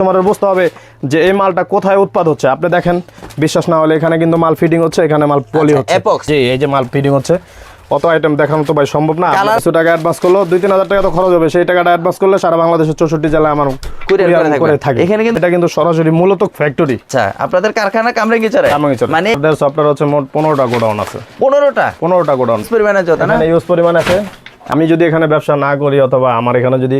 তোমার বুঝতে হবে যে এই মালটা কোথায় উৎপাদ হচ্ছে। আপনি দেখেন বিশ্বাস না হলে এখানে কিন্তু মাল ফিটিং হচ্ছে এখানে মাল পলি আচ্ছা, হচ্ছে। জি এই যে মাল ফিটিং হচ্ছে অত আইটেম দেখানো তো ভাই সম্ভব না। কিছু টাকা অ্যাডভান্স করল দুই তিন হাজার টাকা তো খরচ হবে। সেই টাকাটা অ্যাডভান্স করলে সারা বাংলাদেশের চৌষট্টি জেলায় আমার করে থাকে। এখানে কিন্তু- এটা কিন্তু সরাসরি মূলত ফ্যাক্টরি আচ্ছা আপনাদের কারখানা কামরাঙ্গিচরে? মানে সফটওয়্যার হচ্ছে মোট পনেরোটা গোডাউন আছে। পনেরোটা? পনেরোটা গোডাউন পরিমাণে যত না? ইউজ পরিমাণ আছে। আমি যদি এখানে ব্যবসা না করি অথবা আমার এখানে যদি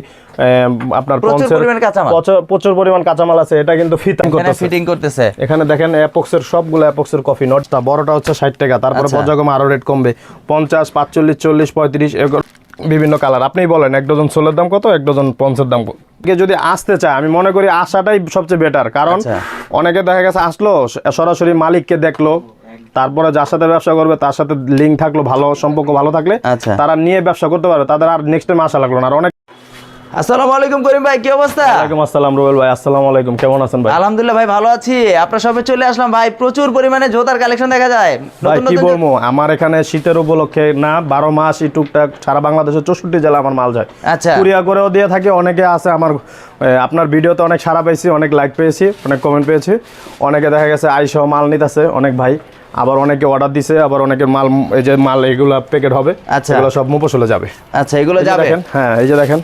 আপনার প্রচুর পরিমাণ কাঁচামাল। প্রচুর- প্রচুর পরিমাণ কাঁচামাল আছে এটা কিন্তু ফিটিং এখানে করতেছে ফিটিং করতেছে এখানে দেখেন অ্যাপক্সের সবগুলো অ্যাপক্সের কফি নটটা বড়টা হচ্ছে ষাট টাকা তারপরে আচ্ছা। পর্যায়ক্রমে আরও রেট কমবে পঞ্চাশ পাঁচচল্লিশ চল্লিশ পঁয়ত্রিশ এগুলো বিভিন্ন কালার আপনি বলেন এক ডজন সোলের দাম কত এক ডজন পঞ্চের দাম কত কে যদি আসতে চায় আমি মনে করি আসাটাই সবচেয়ে বেটার কারণ আচ্ছা। অনেকে দেখা গেছে আসলো সরাসরি মালিককে দেখল তারপরে যার সাথে ব্যবসা করবে তার সাথে লিঙ্ক থাকল ভালো সম্পর্ক ভালো থাকলে আচ্ছা। তারা নিয়ে ব্যবসা করতে পারবে। তাদের আর নেক্সট টাইম আসা লাগল না। আর অনেক আসসালামু আলাইকুম করিম ভাই কি অবস্থা? ওয়ালাইকুম আসসালাম রুবেল ভাই আসসালামু আলাইকুম কেমন আছেন ভাই? আলহামদুলিল্লাহ ভাই ভালো আছি। আপনার সবে চলে আসলাম ভাই প্রচুর পরিমাণে জোতার কালেকশন দেখা যায়। ভাই কি বলব? আমার এখানে শীতের উপলক্ষে না বারো মাস এই টুকটাক সারা বাংলাদেশের চৌষট্টি জেলা আমার মাল যায়। আচ্ছা। কুরিয়া করেও দিয়ে থাকে অনেকে আছে আমার আপনার ভিডিওতে অনেক সারা পেয়েছি অনেক লাইক পেয়েছি অনেক কমেন্ট পেয়েছি। অনেকে দেখা গেছে আইসহ মাল নিতেছে অনেক ভাই। আবার অনেকে অর্ডার দিছে আবার অনেকে মাল এই যে মাল এগুলো প্যাকেট হবে আচ্ছা। এগুলো সব মুপসলে যাবে। আচ্ছা এগুলো যাবে? দেখেন হ্যাঁ এই যে দেখেন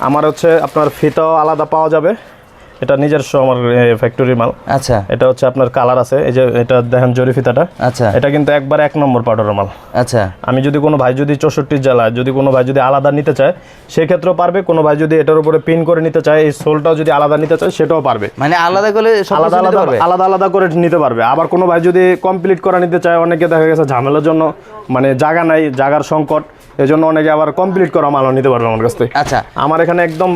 আমার হচ্ছে আপনার ফিতাও আলাদা পাওয়া যাবে। এটা নিজস্ব আমার ফ্যাক্টরি মাল। আচ্ছা। এটা হচ্ছে আপনার কালার আছে এই যে এটা দেখেন জরি ফিতাটা। আচ্ছা। এটা কিন্তু একবার এক নম্বর পাউডারের মাল। আচ্ছা। আমি যদি কোনো ভাই যদি চৌষট্টি জেলায় যদি কোনো ভাই যদি আলাদা নিতে চায় সেক্ষেত্রেও পারবে। কোনো ভাই যদি এটার উপরে পিন করে নিতে চায় এই সোলটাও যদি আলাদা নিতে চায় সেটাও পারবে। মানে আলাদা করে আলাদা আলাদা? আলাদা আলাদা করে নিতে পারবে। আবার কোনো ভাই যদি কমপ্লিট করা নিতে চায় অনেকে দেখা গেছে ঝামেলার জন্য মানে জায়গা নাই জায়গার সংকট এই জন্য অনেকে আবার কমপ্লিট করা মালও নিতে পারবে আমার কাছ থেকে। আচ্ছা। আমার এখানে একদম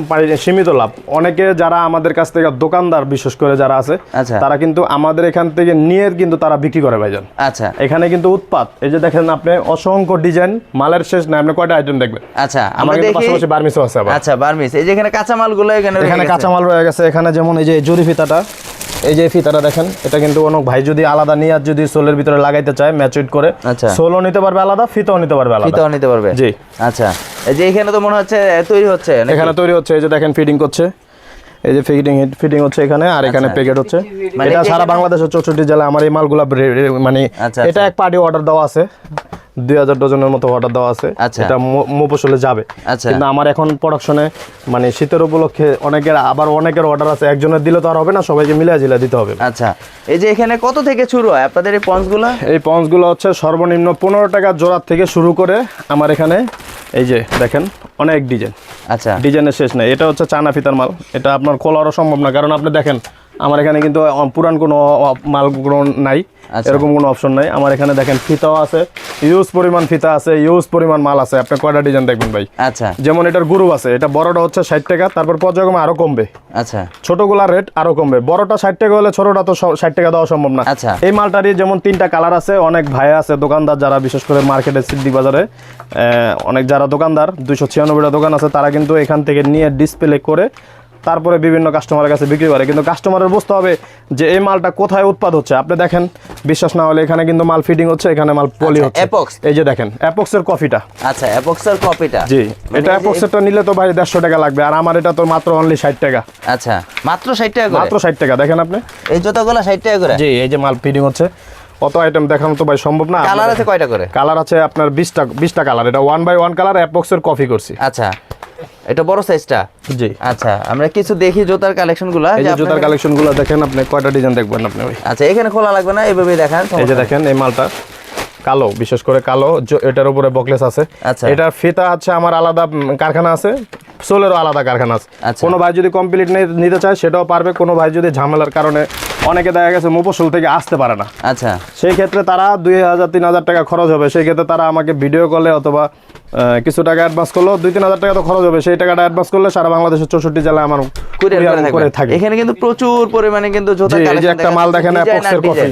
সীমিত লাভ। অনেকে যারা আমাদের কাছ থেকে দোকানদার বিশেষ করে যারা আছে আচ্ছা। তারা কিন্তু আমাদের এখান থেকে নিয়ে কিন্তু তারা বিক্রি করে ভাইজান। আচ্ছা। এখানে কিন্তু উৎপাত। এই যে দেখেন আপনি অসংখ্য ডিজাইন মালের শেষ নাই। আপনি কয়টা আইটেম দেখবেন? আচ্ছা আমার কিন্তু পাশাপাশি বার্মিসও আছে আবার। আচ্ছা বার্মিস এই যে এখানে কাঁচা মালগুলো এখানে এখানে গেছে। কাঁচামাল রয়ে গেছে। এখানে যেমন এই যে জরি ফিতাটা এই যে ফিতাটা দেখেন এটা কিন্তু অনেক ভাই যদি আলাদা নিয়ে আর যদি সোলের ভিতরে লাগাইতে চায় ম্যাচুইট করে আচ্ছা। সোলও নিতে পারবে আলাদা ফিতাও নিতে পারবে আলাদা ফিতাও নিতে পারবে জি। আচ্ছা এই যে এখানে তো মনে হচ্ছে তৈরি হচ্ছে এখানে তৈরি হচ্ছে এই যে দেখেন ফিটিং করছে এই যে ফিটিং ফিটিং হচ্ছে এখানে আর এখানে আচ্ছা। প্যাকেট হচ্ছে মানে এটা সারা বাংলাদেশের চৌষট্টি জেলায় আমার এই মালগুলা মানে আচ্ছা, এটা আচ্ছা। এক পার্টি অর্ডার দেওয়া আছে দুই হাজার ডজনের মতো অর্ডার দেওয়া আছে। আচ্ছা। এটা মোপসলে যাবে। আচ্ছা। কিন্তু আমার এখন প্রোডাকশনে মানে শীতের উপলক্ষে অনেকের আবার অনেকের অর্ডার আছে। একজনের দিলে তো আর হবে না সবাইকে মিলে জিলে দিতে হবে। আচ্ছা। এই যে এখানে কত থেকে শুরু হয়? আপনাদের এই পঞ্চগুলো এই পঞ্চগুলো হচ্ছে সর্বনিম্ন পনেরো টাকা জোড়ার থেকে শুরু করে আমার এখানে এই যে দেখেন অনেক ডিজাইন। আচ্ছা। ডিজাইনের শেষ নাই। এটা হচ্ছে চানা ফিতার মাল। এটা আপনার খোলারও সম্ভব না। কারণ আপনি দেখেন আমার এখানে কিন্তু পুরান কোনো মাল কোনো নাই। আচ্ছা। এরকম কোনো অপশন নাই। আমার এখানে দেখেন ফিতাও আছে ইউজ পরিমাণ ফিতা আছে ইউজ পরিমাণ মাল আছে। আপনি কয়টা ডিজাইন দেখবেন ভাই? আচ্ছা। যেমন এটার গ্রুপ আছে এটা বড়টা হচ্ছে ষাট টাকা তারপর পর্যায়ক্রমে আরও কমবে। আচ্ছা। ছোটগুলার রেট আরও কমবে। বড়টা ষাট টাকা হলে ছোটটা তো ষাট টাকা দেওয়া সম্ভব না। আচ্ছা। এই মালটারই যেমন তিনটা কালার আছে অনেক ভাই আছে দোকানদার যারা বিশেষ করে মার্কেটে সিদ্দিক বাজারে আহ, অনেক যারা দোকানদার দুইশো ছিয়ানব্বইটা দোকান আছে তারা কিন্তু এখান থেকে নিয়ে ডিসপ্লে করে তারপরে বিভিন্ন কাস্টমারের কাছে বিক্রি করে। কিন্তু কাস্টমারের বুঝতে হবে যে এই মালটা কোথায় উৎপাদ হচ্ছে। আপনি দেখেন বিশ্বাস না হলে এখানে কিন্তু মাল ফিটিং হচ্ছে এখানে মাল পলি আচ্ছা, হচ্ছে। এই যে দেখেন অ্যাপক্সের কফিটা আচ্ছা অ্যাপক্সের কপিটা জি মানে এটা অ্যাপক্সেরটা নিলে তো ভাই দেড়শো টাকা লাগবে আর আমার এটা তো মাত্র অনলি ষাট টাকা। আচ্ছা মাত্র ষাট টাকা করে? মাত্র ষাট টাকা দেখেন আপনি। এই জুতাগুলো ষাট টাকা করে? জি এই যে মাল ফিটিং হচ্ছে। অত আইটেম দেখানো তো ভাই সম্ভব না। কালার আছে কয়টা করে? কালার আছে আপনার বিশটা বিশটা কালার এটা ওয়ান বাই ওয়ান কালার অ্যাপক্সের কপি করছি। আচ্ছা এটা বড় সাইজটা জি। আচ্ছা আমরা কিছু দেখি জুতার কালেকশনগুলা এই যে জুতার কালেকশনগুলো দেখেন আপনি কয়টা ডিজাইন দেখবেন আপনি ভাই? আচ্ছা এখানে খোলা লাগবে না এইভাবে দেখান এই যে দেখেন এই মালটা কালো বিশেষ করে কালো এটার উপরে বকলেস আছে। আচ্ছা। এটার ফিতা আছে আমার আলাদা কারখানা আছে সোলেরও আলাদা কারখানা আছে। আচ্ছা। কোনো ভাই যদি কমপ্লিট নিতে চায় সেটাও পারবে কোনো ভাই যদি ঝামেলার কারণে অনেকে দেখা গেছে মুপসল থেকে আসতে পারে না। আচ্ছা। সেই ক্ষেত্রে তারা দুই হাজার তিন হাজার টাকা খরচ হবে সেই ক্ষেত্রে তারা আমাকে ভিডিও কলে অথবা কিছু টাকা অ্যাডভান্স করল দুই তিন হাজার টাকা তো খরচ হবে। সেই টাকাটা অ্যাডভান্স করলে সারা বাংলাদেশের চৌষট্টি জেলায় আমার করে থাকে। এখানে কিন্তু প্রচুর পরিমাণে কিন্তু একটা মাল দেখেন অ্যাপক্সের কফি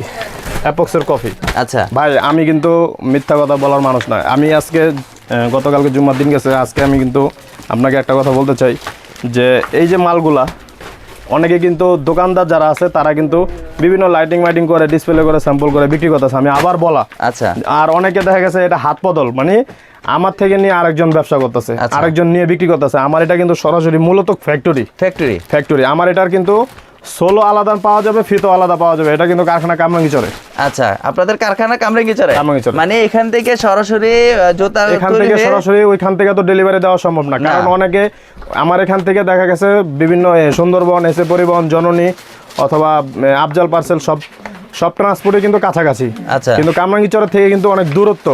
অ্যাপক্সের কফি আচ্ছা। ভাই আমি কিন্তু মিথ্যা কথা বলার মানুষ নয়। আমি আজকে গতকালকে জুম্মার দিন গেছে আজকে আমি কিন্তু আপনাকে একটা কথা বলতে চাই যে এই যে মালগুলা অনেকে কিন্তু দোকানদার যারা আছে তারা কিন্তু বিভিন্ন লাইটিং মাইটিং করে ডিসপ্লে করে স্যাম্পল করে বিক্রি করতেছে। আমি আবার বলা আচ্ছা। আর অনেকে দেখা গেছে এটা হাত বদল মানে আমার থেকে নিয়ে আরেকজন ব্যবসা করতেছে আচ্ছা। আরেকজন নিয়ে বিক্রি করতেছে। আমার এটা কিন্তু সরাসরি মূলত ফ্যাক্টরি ফ্যাক্টরি ফ্যাক্টরি আমার এটার কিন্তু সোলো আলাদা পাওয়া যাবে ফিতো আলাদা পাওয়া যাবে। এটা কিন্তু কারখানা কামরাঙ্গি চলে। আচ্ছা আপনাদের কারখানা কামরাঙ্গিচরে কামরাঙ্গীচরে। মানে এখান থেকে সরাসরি জুতা এখান থেকে সরাসরি ওইখান থেকে তো ডেলিভারি দেওয়া সম্ভব না। কারণ অনেকে আমার এখান থেকে দেখা গেছে বিভিন্ন সুন্দরবন এসে পরিবহন জননী অথবা আফজাল পার্সেল সব সব ট্রান্সপোর্টে কিন্তু কাছাকাছি। আচ্ছা। কিন্তু কামরাঙ্গিচরের থেকে কিন্তু অনেক দূরত্ব।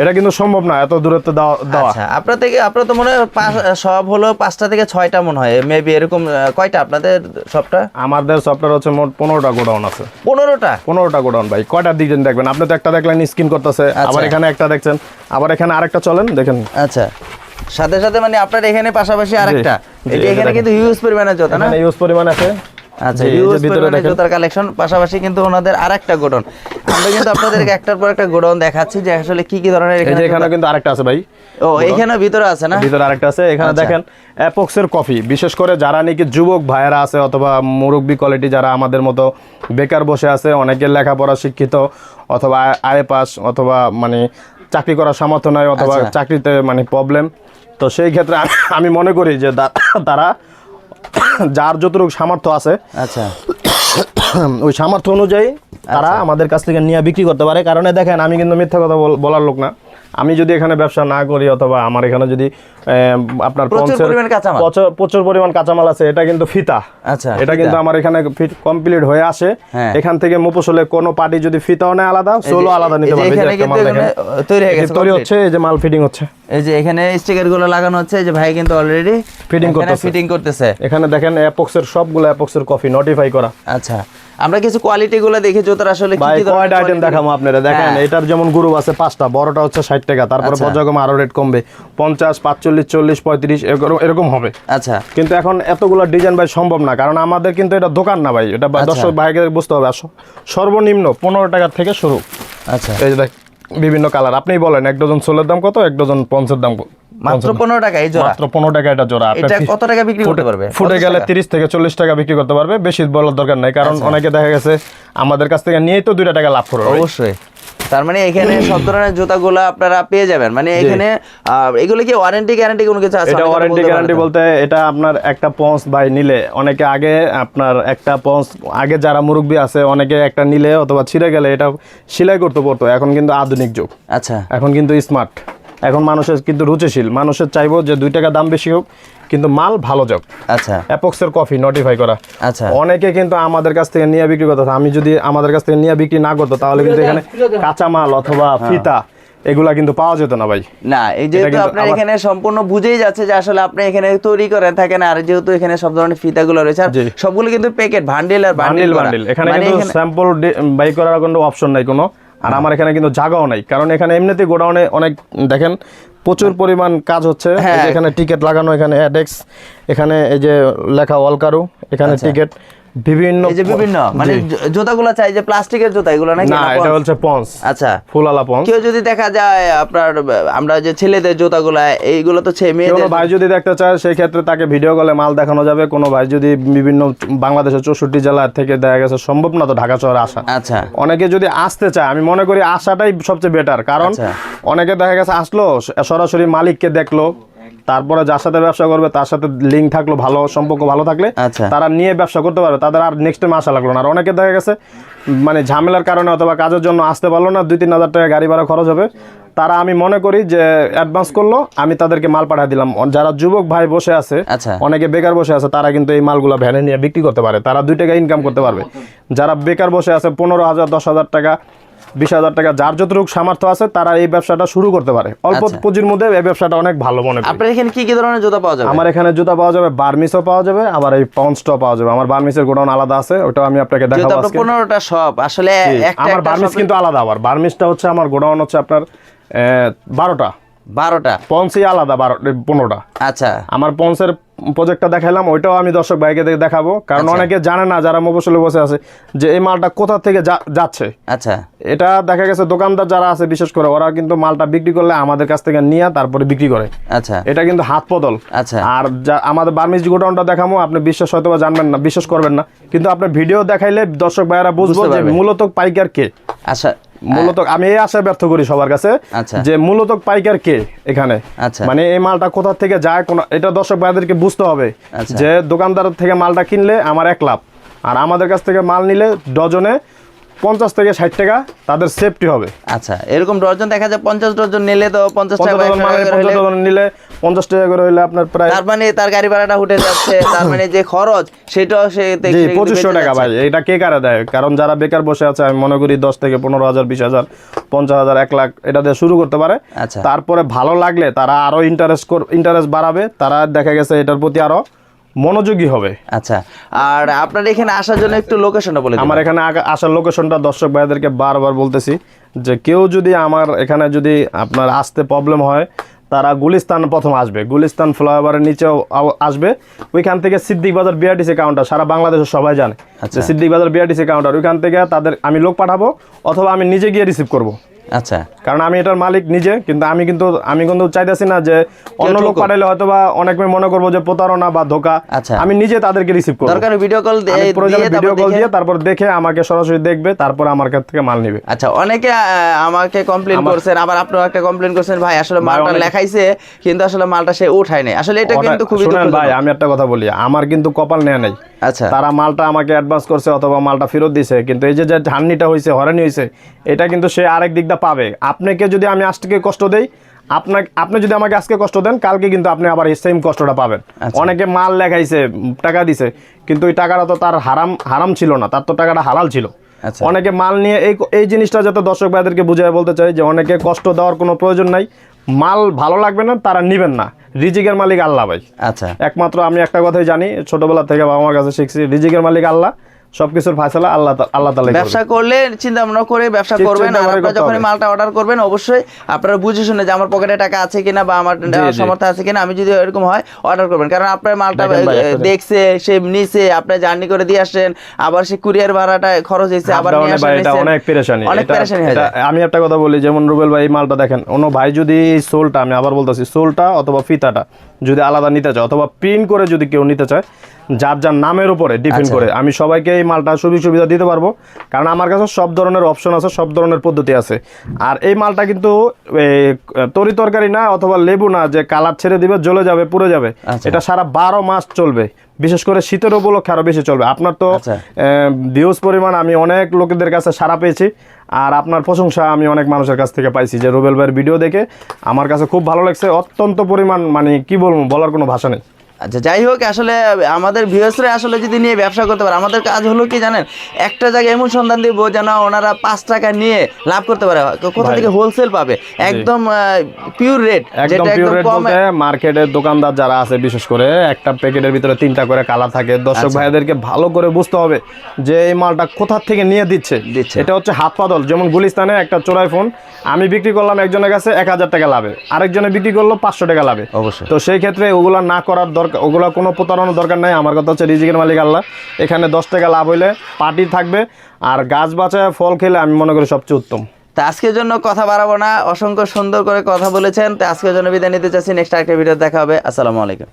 এটা কিন্তু সম্ভব না এত দূরত্ব দেওয়া আচ্ছা আপনার থেকে আপনার তো মনে হয় সব হলো পাঁচটা থেকে ছয়টা মনে হয় মেবি এরকম কয়টা আপনাদের সবটা? আমাদের সফটওয়্যার হচ্ছে মোট পনেরোটা গোডাউন আছে। পনেরোটা? পনেরোটা গোডাউন ভাই কয়টার দিক দিয়ে দেখবেন? আপনি তো একটা দেখলেন স্ক্রিন করতেছে আচ্ছা। আবার এখানে একটা দেখছেন আবার এখানে আরেকটা চলেন দেখেন। আচ্ছা সাথে সাথে মানে আপনার এখানে পাশাপাশি আরেকটা এটা এখানে কিন্তু হিউজ পরিমাণে জুতা না? ইউজ পরিমাণ আছে। আচ্ছা জি, এই যে হিউজ ভিতরে পরিমাণে দেখেন। জুতার কালেকশন পাশাপাশি কিন্তু ওনাদের আরেকটা গোডাউন আমরা কিন্তু আপনাদেরকে একটার পর একটা গোডাউন দেখাচ্ছি যে আসলে কি কি ধরনের এখানে এখানে কিন্তু আরেকটা আছে ভাই। ও এখানে ভিতরে আছে না? ভিতরে আরেকটা আছে। এখানে আচ্ছা। দেখেন অ্যাপক্সের কফি বিশেষ করে যারা নাকি যুবক ভাইয়েরা আছে অথবা মুরব্বী কোয়ালিটি যারা আমাদের মতো বেকার বসে আছে অনেকের লেখাপড়া শিক্ষিত অথবা আয়- পাস অথবা মানে চাকরি করার সামর্থ্য নাই অথবা আচ্ছা। চাকরিতে মানে প্রবলেম তো সেই ক্ষেত্রে আমি মনে করি যে তারা যার যতটুকু সামর্থ্য আছে। আচ্ছা। ওই সামর্থ্য অনুযায়ী তারা আমাদের কাছ থেকে নিয়ে বিক্রি করতে পারে। কারণে দেখেন আমি কিন্তু মিথ্যা কথা বলার লোক না। আমি যদি এখানে ব্যবসা না করি অথবা আমার এখানে যদি আপনার প্রচুর পরিমাণ কাঁচামাল। আছে এটা কিন্তু ফিতা। আচ্ছা, এটা কিন্তু আমার এখানে কমপ্লিট হয়ে আসে। হ্যাঁ। এখান থেকে মুপোসলে কোনো পার্টি যদি ফিতাও নেয় আলাদা সোলো আলাদা নিতে পারবে। তৈরি। হচ্ছে এই যে মাল ফিটিং হচ্ছে। এই যে এখানে স্টিকারগুলো লাগানো হচ্ছে এই যে ভাই কিন্তু অলরেডি Fitting করতেছে। ফিটিং করতেছে। এখানে দেখেন অ্যাপক্সের সবগুলো অ্যাপক্সের কফি নোটিফাই করা। আচ্ছা আমরা কিছু কোয়ালিটি গুলো দেখি জুতার আসলে কি কি কয়টা আইটেম দেখাবো আপনারা দেখেন হ্যাঁ। এটার যেমন গ্রুপ আছে পাঁচটা বড়টা হচ্ছে ষাট টাকা তারপরে আচ্ছা। পর্যায়ক্রমে আরও রেট কমবে। পঞ্চাশ পাঁচচল্লিশ চল্লিশ পঁয়ত্রিশ এরকম- এরকম হবে। আচ্ছা। কিন্তু এখন এতগুলো ডিজাইন ভাই সম্ভব না কারণ আমাদের কিন্তু এটা দোকান না ভাই এটা আচ্ছা। দর্শক ভাইকে বুঝতে হবে। সর্বনিম্ন পনেরো টাকা থেকে শুরু। আচ্ছা। এই যে দেখ বিভিন্ন কালার। আপনি বলেন এক ডজন সোলের দাম কত এক ডজন পঞ্চের দাম? মাত্র পনেরো টাকা এই জোড়া। মাত্র পনেরো টাকা এটা জোড়া। এটা কত টাকা বিক্রি করতে পারবে? ফুটে গেলে তিরিশ থেকে চল্লিশ টাকা বিক্রি করতে পারবে বেশি বলার দরকার নাই কারণ আচ্ছা। অনেকে দেখা গেছে আমাদের কাছ থেকে নিয়েই তো দুইটা টাকা লাভ করবে অবশ্যই। তার মানে এখানে সব ধরনের জুতাগুলো আপনারা পেয়ে যাবেন। মানে এখানে এগুলো কি ওয়ারেন্টি গ্যারান্টি কোনো কিছু আছে? এটা ওয়ারেন্টি গ্যারান্টি বলতে এটা আপনার একটা পঞ্চ বাই নিলে। অনেকে আগে আপনার একটা পঞ্চ আগে যারা মুরব্বী আছে অনেকে একটা নিলে অথবা ছিঁড়ে গেলে এটা সেলাই করতে পড়তো এখন কিন্তু আধুনিক যুগ। আচ্ছা। এখন কিন্তু স্মার্ট এখন মানুষের কিন্তু রুচিশীল। মানুষের চাইব যে দুই টাকা দাম বেশি হোক কিন্তু মাল ভালো যাক আচ্ছা। অ্যাপক্সের কফি নোটিফাই করা। আচ্ছা। অনেকে কিন্তু আমাদের কাছ থেকে নিয়ে বিক্রি করতো আমি যদি আমাদের কাছ থেকে নিয়ে বিক্রি না করতো তাহলে কিন্তু এখানে কাঁচা মাল অথবা ফিতা এগুলা কিন্তু পাওয়া যেত না ভাই। না এই যেহেতু আপনার এখানে সম্পূর্ণ বুঝেই যাচ্ছে যে আসলে আপনি এখানে তৈরি করে থাকেন আর যেহেতু এখানে সব ধরনের ফিতাগুলো রয়েছে আর। সবগুলো কিন্তু প্যাকেট বান্ডিল আর বান্ডিল বান্ডিল এখানে কিন্তু স্যাম্পল বাই করার কোনো অপশন নাই কোনো। আর আমার এখানে কিন্তু জাগাও নাই কারণ এখানে এমনিতে গোডাউনে অনেক দেখেন প্রচুর পরিমাণ কাজ হচ্ছে হ্যাঁ। এখানে টিকিট লাগানো এখানে অ্যাডেক্স এখানে এই যে লেখা ওয়ালকারু এখানে আচ্ছা। টিকিট বিভিন্ন এই যে বিভিন্ন মানে জুতাগুলো চাই যে প্লাস্টিকের জুতা এগুলো নাকি না এটা হচ্ছে পন্স। আচ্ছা। ফুলালা পন্স। কেউ যদি দেখা যায় আপনার আমরা যে ছেলেদের জুতাগুলা এইগুলো তো ছে- মেয়েদের ভাই যদি দেখতে চায় সেই ক্ষেত্রে তাকে ভিডিও কলে মাল দেখানো যাবে। কোনো ভাই যদি বিভিন্ন বাংলাদেশের চৌষট্টি জেলা থেকে দেখা গেছে সম্ভব না তো ঢাকা শহরে আসা। আচ্ছা। অনেকে যদি আসতে চায় আমি মনে করি আসাটাই সবচেয়ে বেটার কারণ আচ্ছা। অনেকে দেখা গেছে আসলো সরাসরি মালিককে দেখল। তারপরে যার সাথে ব্যবসা করবে তার সাথে লিঙ্ক থাকল ভালো সম্পর্ক ভালো থাকলে আচ্ছা। তারা নিয়ে ব্যবসা করতে পারবে। তাদের আর নেক্সট টাইম আসা লাগল না। আর অনেকে দেখা গেছে মানে ঝামেলার কারণে অথবা কাজের জন্য আসতে পারল না দুই তিন হাজার টাকা গাড়ি ভাড়া খরচ হবে। তারা আমি মনে করি যে অ্যাডভান্স করল আমি তাদেরকে মাল পাঠিয়ে দিলাম। যারা যুবক ভাই বসে আছে আচ্ছা। অনেকে বেকার বসে আছে তারা কিন্তু এই মালগুলো ভ্যানে নিয়ে বিক্রি করতে পারে। তারা দুই টাকা ইনকাম করতে পারবে। যারা বেকার বসে আছে পনেরো হাজার দশ হাজার টাকা বিশ হাজার টাকা। যার যতটুকু সামর্থ্য আছে তারা এই ব্যবসাটা শুরু করতে পারে। অল্প আচ্ছা। পুঁজির মধ্যে এই ব্যবসাটা অনেক ভালো মনে করি। আপনার এখানে কি কি ধরনের জুতা পাওয়া যাবে? আমার এখানে জুতা পাওয়া যাবে বার্মিসও পাওয়া যাবে আবার এই পঞ্চটাও পাওয়া যাবে। আমার বার্মিসের গোডাউন আলাদা আছে ওটাও আমি আপনাকে দেখাবো আজকে। পনেরোটা শপ আসলে একটা আমার বার্মিস কিন্তু আলাদা আবার বার্মিসটা হচ্ছে আমার গোডাউন হচ্ছে আপনার বারোটা। বারোটা। পঞ্চই আলাদা বারো পনেরোটা। আচ্ছা। আমার পঞ্চের প্রজেক্টটা দেখাইলাম ওইটাও আমি দর্শক ভাইকে দেখাবো। কারণ আচ্ছা। অনেকে জানে না যারা মফসলে বসে আছে যে এই মালটা কোথা থেকে যাচ্ছে। আচ্ছা। এটা দেখা গেছে দোকানদার যারা আছে বিশেষ করে ওরা কিন্তু মালটা বিক্রি করলে আমাদের কাছ থেকে নিয়ে তারপরে বিক্রি করে। আচ্ছা। এটা কিন্তু হাত বদল। আচ্ছা। আর আমাদের বার্মিজ গোডাউনটা দেখামো আপনি বিশ্বাস হয়তো বা জানবেন না বিশ্বাস করবেন না। কিন্তু আপনার ভিডিও দেখাইলে দর্শক ভাইয়েরা বুঝব যে মূলত পাইকার কে? আচ্ছা মূলত আমি এই আশায় ব্যর্থ করি সবার কাছে আচ্ছা। যে মূলত পাইকার কে এখানে আচ্ছা। মানে এই মালটা কোথা থেকে যায় কোন এটা দর্শক ভাইদেরকে বুঝতে হবে আচ্ছা। যে দোকানদার থেকে মালটা কিনলে আমার এক লাভ আর আমাদের কাছ থেকে মাল নিলে ডজনে পঞ্চাশ থেকে ষাট টাকা তাদের সেফটি হবে আচ্ছা এরকম ডজন দেখা যায় পঞ্চাশ ডজন নিলে তো পঞ্চাশ টাকা নিলে পঞ্চাশ টাকা করে হইলে আপনার প্রায় তার মানে তার গাড়ি ভাড়াটা উঠে যাচ্ছে তার মানে যে খরচ সেটাও সে পঁচিশশো টাকা। ভাই এটা কে কারে দেয় কারণ যারা বেকার বসে আছে আমি মনে করি দশ থেকে পনেরো হাজার বিশ হাজার পঞ্চাশ হাজার এক লাখ এটা দিয়ে শুরু করতে পারে আচ্ছা। তারপরে ভালো লাগলে তারা আরও ইন্টারেস্ট ইন্টারেস্ট বাড়াবে তারা দেখা গেছে এটার প্রতি আরও মনোযোগী হবে। আচ্ছা আর আপনার এখানে আসার জন্য একটু লোকেশনটা বলে আমার এখানে আসার লোকেশনটা দর্শক ভাইদেরকে বারবার বলতেছি যে কেউ যদি আমার এখানে যদি আপনার আসতে প্রবলেম হয় তারা গুলিস্তান প্রথম আসবে। গুলিস্তান ফ্লাইওভারের নিচেও আসবে। ওইখান থেকে সিদ্দিক বাজার বিআরটিসি কাউন্টার সারা বাংলাদেশের সবাই জানে। আচ্ছা। সিদ্দিক বাজার বিআরটিসি কাউন্টার ওইখান থেকে তাদের আমি লোক পাঠাবো অথবা আমি নিজে গিয়ে রিসিভ করব। আচ্ছা। কারণ আমি এটার মালিক নিজে কিন্তু আমি কিন্তু আমি কিন্তু চাইতেছি না যে অন্য লোক। পাঠাইলে হয়তো বা অনেক সময় মনে করব যে প্রতারণা বা ধোকা। আচ্ছা। আমি নিজে তাদেরকে রিসিভ করব। দরকার ভিডিও কল প্রয়োজনে দিয়ে ভিডিও কল দিয়ে তারপর দেখে আমাকে সরাসরি দেখবে তারপর আমার কাছ থেকে মাল নিবে। আচ্ছা অনেকে আমাকে কমপ্লেন করছেন আবার আপনারা একটা কমপ্লেন করছেন ভাই আসলে মালটা লেখাইছে কিন্তু আসলে মালটা সে উঠায় নাই। আসলে এটা কিন্তু খুবই। ভাই আমি একটা কথা বলি আমার কিন্তু কপাল নেয় নাই। আচ্ছা। তারা মালটা আমাকে অ্যাডভান্স করছে অথবা মালটা ফেরত দিছে কিন্তু এই যে যে হান্নিটা হয়েছে হরানি হয়েছে এটা কিন্তু সে আরেক দিকটা পাবে। আপনাকে যদি আমি আজকে কষ্ট দেই আপনাকে আপনি যদি আমাকে আজকে কষ্ট দেন কালকে কিন্তু আপনি আবার এই সেম কষ্টটা পাবেন। আচ্ছা। অনেকে মাল লেখাইছে টাকা দিছে কিন্তু ওই টাকাটা তো তার হারাম হারাম ছিল না তার তো টাকাটা হালাল ছিল। আচ্ছা। অনেকে মাল নিয়ে এই এই জিনিসটা যাতে দর্শক ভাইদেরকে বুঝায় বলতে চাই যে অনেকে কষ্ট দেওয়ার কোনো প্রয়োজন নাই। মাল ভালো লাগবে না তারা নিবেন না। রিজিকের মালিক আল্লাহ ভাই। আচ্ছা। একমাত্র আমি একটা কথাই জানি ছোটবেলা থেকে বাবা মার কাছে শিখছি রিজিকের মালিক আল্লাহ। সবকিছুর ফায়সালা আল্লাহ আল্লাহ তালা ব্যবসা করলে চিন্তা ভাবনা করে ব্যবসা করবেন আর আপনারা যখন মালটা অর্ডার করবেন অবশ্যই আপনারা বুঝে শুনে যে আমার পকেটে টাকা আছে কিনা বা আমার। সামর্থ্য আছে কিনা আমি যদি এরকম হয় অর্ডার করবেন। কারণ আপনার মালটা দেখছে সে নিছে আপনি জার্নি করে দিয়ে আসছেন আবার সে কুরিয়ার ভাড়াটা খরচ হয়েছে আবার নিয়ে আসেন এটা অনেক পেরেশানি। অনেক পেরেশানি হয়ে আমি একটা কথা বলি যেমন রুবেল ভাই মালটা দেখেন অন্য ভাই যদি সোলটা আমি আবার বলতেছি সোলটা অথবা ফিতাটা যদি আলাদা নিতে চায় অথবা প্রিন্ট করে যদি কেউ নিতে চায় যার যার নামের উপরে ডিপেন্ড আচ্ছা। করে আমি সবাইকে এই মালটা সুযোগ সুবিধা দিতে পারব। কারণ আমার কাছে সব ধরনের অপশন আছে সব ধরনের পদ্ধতি আছে। আর এই মালটা কিন্তু তরি তরকারি না অথবা লেবু না যে কালার ছেড়ে দিবে জ্বলে যাবে পুড়ে যাবে। আচ্ছা। এটা সারা বারো মাস চলবে। বিশেষ করে শীতের উপলক্ষে আরও বেশি চলবে। আপনার তো আচ্ছা। ভিউজ পরিমাণ আমি অনেক লোকেদের কাছে সারা পেয়েছি। আর আপনার প্রশংসা আমি অনেক মানুষের কাছ থেকে পাইছি যে রুবেল ভাইয়ের ভিডিও দেখে আমার কাছে খুব ভালো লাগছে। অত্যন্ত পরিমাণ মানে কি বলব বলার কোনো ভাষা নেই। আচ্ছা যাই হোক আসলে আমাদের ভিউসরা আসলে যদি নিয়ে ব্যবসা করতে পারে আমাদের কাজ হলো কি জানেন? একটা জায়গায় এমন সন্ধান দিব যেন ওনারা পাঁচ টাকা নিয়ে লাভ করতে পারে। কোথা থেকে হোলসেল পাবে? একদম পিওর রেট একদম যেটা একদম রেট কম মার্কেটের দোকানদার যারা আছে বিশেষ করে একটা প্যাকেটের ভিতরে তিনটা করে কালার থাকে। দর্শক আচ্ছা। ভাইদেরকে ভালো করে বুঝতে হবে যে এই মালটা কোথা থেকে নিয়ে দিচ্ছে। দিচ্ছে। এটা হচ্ছে হাত পাদল যেমন গুলিস্তানে একটা চোরাই ফোন আমি বিক্রি করলাম একজনের কাছে এক হাজার টাকা লাভে আরেকজনে বিক্রি করল পাঁচশো টাকা লাভে। অবশ্যই। তো সেই ক্ষেত্রে ওগুলা না করার দরকার ওগুলা কোনো প্রতারণার দরকার নাই। আমার কথা হচ্ছে রিজিকের মালিক আল্লাহ। এখানে দশ টাকা লাভ হইলে পার্টি থাকবে। আর গাছ বাঁচায় ফল খেলে আমি মনে করি সবচেয়ে উত্তম। তা আজকের জন্য কথা বাড়াবো না। অসংখ্য সুন্দর করে কথা বলেছেন। তা আজকের জন্য বিদায় নিতে চাচ্ছি। নেক্সট আরেকটা ভিডিও দেখা হবে। আসসালামু আলাইকুম।